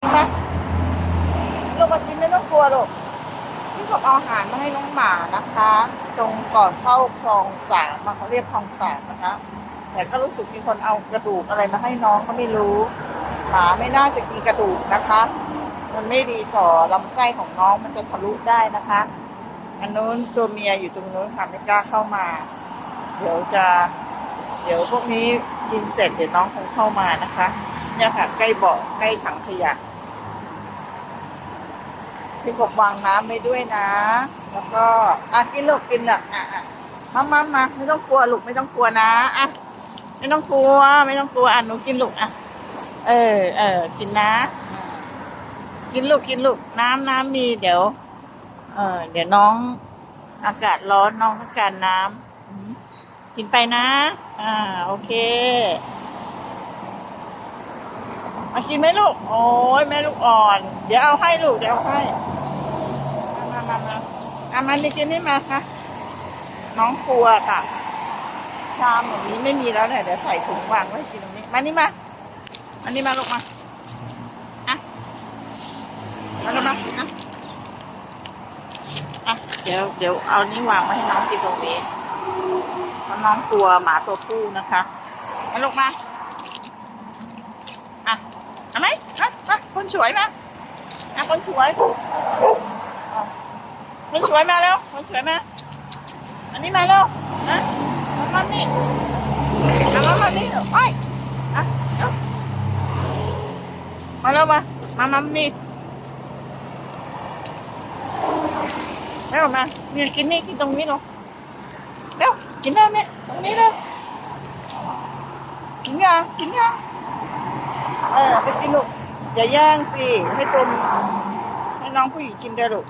ไหมลูกมากินไม่ต้องกลัวลูกพี่กบเอาอาหารมาให้น้องหมานะคะ ตรงก่อนเข้าคลองสามมาเขาเรียกคลองสามนะคะ แต่ก็รู้สึกมีคนเอากระดูกอะไรมาให้น้องก็ไม่รู้ หมาไม่น่าจะกินกระดูกนะคะ มันไม่ดีต่อลำไส้ของน้องมันจะทะลุได้นะคะ อันนู้นตัวเมียอยู่ตรงนู้นค่ะไม่กล้าเข้ามา เดี๋ยวจะ เดี๋ยวพวกนี้กินเสร็จเดี๋ยวน้องคงเข้ามานะคะ เนี่ยค่ะใกล้เบาะใกล้ถังขยะ พี่กบวางน้ำไว้ด้วยนะ แล้วก็อะกินลูกกินอะอะอะมามามาไม่ต้องกลัวลูกไม่ต้องกลัวนะอะไม่ต้องกลัว ไม่ต้องกลัวอะหนูกินลูกอะเออเออกินนะ กินลูกกินลูกน้ำน้ำมีเดี๋ยว เออเดี๋ยวน้องอากาศร้อนน้องต้องการน้ำกินไปนะ อ่า โอเค มากินไหมลูก โอ้ยแม่ลูกอ่อน เดี๋ยวเอาให้ลูกเดี๋ยวเอาให้ เอามาดิกินนี่มาค่ะน้องกลัวค่ะ ชามแบบนี้ไม่มีแล้วเนี่ยเดี๋ยวใส่ถุงวางไว้กินตรงนี้มานี่มาอันนี้มาลูกมาอะมาลูกมาอะอะเดี๋ยวเดี๋ยวเอานี้วางไว้ให้น้องกินตรงนี้เพราะน้องกลัวหมาตัวผู้นะคะมาลูกมาอะเอาไมมาคนสวยมาอะคนสวย คนสวยมาแล้วคนสวยมา อันนี้มาแล้วนะมามานี่เอามามานี่เดี๋ยวไปอะเดี๋ยมาแล้วมา มามานี่แล้วมาเนี่ยกินนี่กินตรงนี้เนาะเร็วกินแล้วเนี่ยตรงนี้เร็วกินยังกินยังเออไปกินลูกอย่าแย่งสิให้ตัวให้น้องผู้หญิงกินได้ลูก